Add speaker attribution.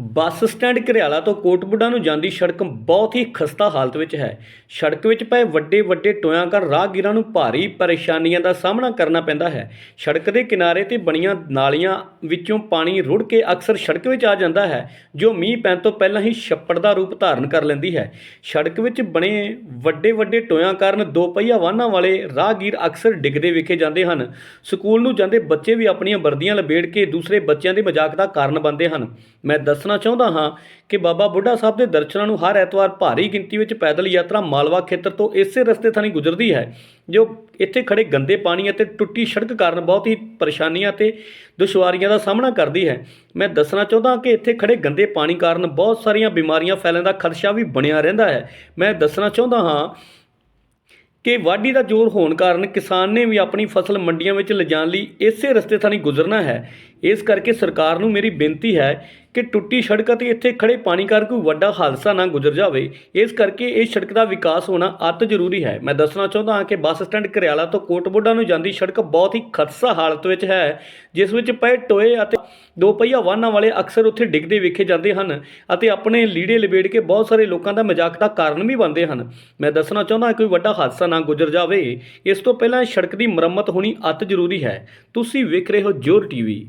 Speaker 1: Bus stand Gharyala ਤੋਂ ਕੋਟਬੁੱਡਾ ਨੂੰ ਜਾਂਦੀ ਸੜਕ ਬਹੁਤ ਹੀ ਖਸਤਾ ਹਾਲਤ ਵਿੱਚ ਹੈ। ਸੜਕ ਵਿੱਚ ਪਏ ਵੱਡੇ ਵੱਡੇ ਟੋਇਆਂ ਕਾਰਨ ਰਾਹਗੀਰਾਂ ਨੂੰ ਭਾਰੀ ਪਰੇਸ਼ਾਨੀਆਂ ਦਾ ਸਾਹਮਣਾ ਕਰਨਾ ਪੈਂਦਾ ਹੈ। ਸੜਕ ਦੇ ਕਿਨਾਰੇ ਤੇ ਬਣੀਆਂ ਨਾਲੀਆਂ ਵਿੱਚੋਂ ਪਾਣੀ ਰੁੜ ਕੇ ਅਕਸਰ ਸੜਕ ਵਿੱਚ ਆ ਜਾਂਦਾ ਹੈ, ਜੋ ਮੀਂਹ ਪੈਣ ਤੋਂ ਪਹਿਲਾਂ ਹੀ ਛੱਪੜ ਦਾ ਰੂਪ ਧਾਰਨ ਕਰ ਲੈਂਦੀ ਹੈ। ਸੜਕ ਵਿੱਚ ਬਣੇ ਵੱਡੇ ਵੱਡੇ ਟੋਇਆਂ ਕਾਰਨ ਦੋ ਪਹੀਆ ਵਾਹਨਾਂ ਵਾਲੇ ਰਾਹਗੀਰ ਅਕਸਰ ਡਿੱਗਦੇ ਵਿਖੇ ਜਾਂਦੇ ਹਨ। ਸਕੂਲ ਨੂੰ ਜਾਂਦੇ ਬੱਚੇ ਵੀ ਆਪਣੀਆਂ ਵਰਦੀਆਂ ਲਬੇੜ ਕੇ ਦੂਸਰੇ ਬੱਚਿਆਂ ਦੇ ਮਜ਼ਾਕ ਦਾ ਕਾਰਨ ਬਣਦੇ ਹਨ। ਮੈਂ ਦੱਸ ਦੱਸਣਾ ਚਾਹੁੰਦਾ ਹਾਂ ਕਿ ਬਾਬਾ ਬੁੱਢਾ ਸਾਹਿਬ ਦੇ ਦਰਸ਼ਨਾਂ ਨੂੰ ਹਰ ਐਤਵਾਰ ਭਾਰੀ ਗਿਣਤੀ ਵਿੱਚ ਪੈਦਲ ਯਾਤਰਾ ਮਾਲਵਾ ਖੇਤਰ ਤੋਂ ਇਸੇ ਰਸਤੇ ਥਾਣੀ ਗੁਜ਼ਰਦੀ ਹੈ, ਜੋ ਇੱਥੇ ਖੜੇ ਗੰਦੇ ਪਾਣੀ ਅਤੇ ਟੁੱਟੀ ਸੜਕ ਕਾਰਨ ਬਹੁਤ ਹੀ ਪਰੇਸ਼ਾਨੀਆਂ ਤੇ ਦੁਸ਼ਵਾਰੀਆਂ ਦਾ ਸਾਹਮਣਾ ਕਰਦੀ ਹੈ। ਮੈਂ ਦੱਸਣਾ ਚਾਹੁੰਦਾ ਹਾਂ ਕਿ ਇੱਥੇ ਖੜੇ ਗੰਦੇ ਪਾਣੀ ਕਾਰਨ ਬਹੁਤ ਸਾਰੀਆਂ ਬਿਮਾਰੀਆਂ ਫੈਲਣ ਦਾ ਖਦਸ਼ਾ ਵੀ ਬਣਿਆ ਰਹਿੰਦਾ ਹੈ। ਮੈਂ ਦੱਸਣਾ ਚਾਹੁੰਦਾ ਹਾਂ ਕਿ ਵਾਢੀ ਦਾ ਜ਼ੋਰ ਹੋਣ ਕਾਰਨ ਕਿਸਾਨ ਨੇ ਵੀ ਆਪਣੀ ਫਸਲ ਮੰਡੀਆਂ ਵਿੱਚ ਲਿਜਾਣ ਲਈ ਇਸੇ ਰਸਤੇ ਥਾਣੀ ਗੁਜ਼ਰਨਾ ਹੈ। ਇਸ ਕਰਕੇ ਸਰਕਾਰ ਨੂੰ ਮੇਰੀ ਬੇਨਤੀ ਹੈ ਕਿ ਟੁੱਟੀ ਸੜਕ ਅਤੇ ਇੱਥੇ ਖੜੇ ਪਾਣੀ ਕਾਰਨ ਕੋਈ ਵੱਡਾ ਹਾਦਸਾ ਨਾ ਗੁਜ਼ਰ ਜਾਵੇ, ਇਸ ਕਰਕੇ ਇਹ ਸੜਕ ਦਾ ਵਿਕਾਸ ਹੋਣਾ ਅਤ ਜ਼ਰੂਰੀ ਹੈ। ਮੈਂ ਦੱਸਣਾ ਚਾਹੁੰਦਾ ਹਾਂ ਕਿ ਬੱਸ ਸਟੈਂਡ ਘਰਿਆਲਾ ਤੋਂ ਕੋਟਬੁੱਡਾ ਨੂੰ ਜਾਂਦੀ ਸੜਕ ਬਹੁਤ ਹੀ ਖਦਸ਼ਾ ਹਾਲਤ ਵਿੱਚ ਹੈ, ਜਿਸ ਵਿੱਚ ਪਏ ਟੋਏ ਅਤੇ ਦੋ ਪਹੀਆ ਵਾਹਨਾਂ ਵਾਲੇ ਅਕਸਰ ਉੱਥੇ ਡਿੱਗਦੇ ਵੇਖੇ ਜਾਂਦੇ ਹਨ ਅਤੇ ਆਪਣੇ ਲੀੜੇ ਲਿਬੇੜ ਕੇ ਬਹੁਤ ਸਾਰੇ ਲੋਕਾਂ ਦਾ ਮਜ਼ਾਕ ਦਾ ਕਾਰਨ ਵੀ ਬਣਦੇ ਹਨ। ਮੈਂ ਦੱਸਣਾ ਚਾਹੁੰਦਾ ਕੋਈ ਵੱਡਾ ਹਾਦਸਾ ਨਾ ਗੁਜ਼ਰ ਜਾਵੇ, ਇਸ ਤੋਂ ਪਹਿਲਾਂ ਸੜਕ ਦੀ ਮੁਰੰਮਤ ਹੋਣੀ ਅਤ ਜ਼ਰੂਰੀ ਹੈ। ਤੁਸੀਂ ਵੇਖ ਰਹੇ ਹੋ ਜੋਰ ਟੀਵੀ।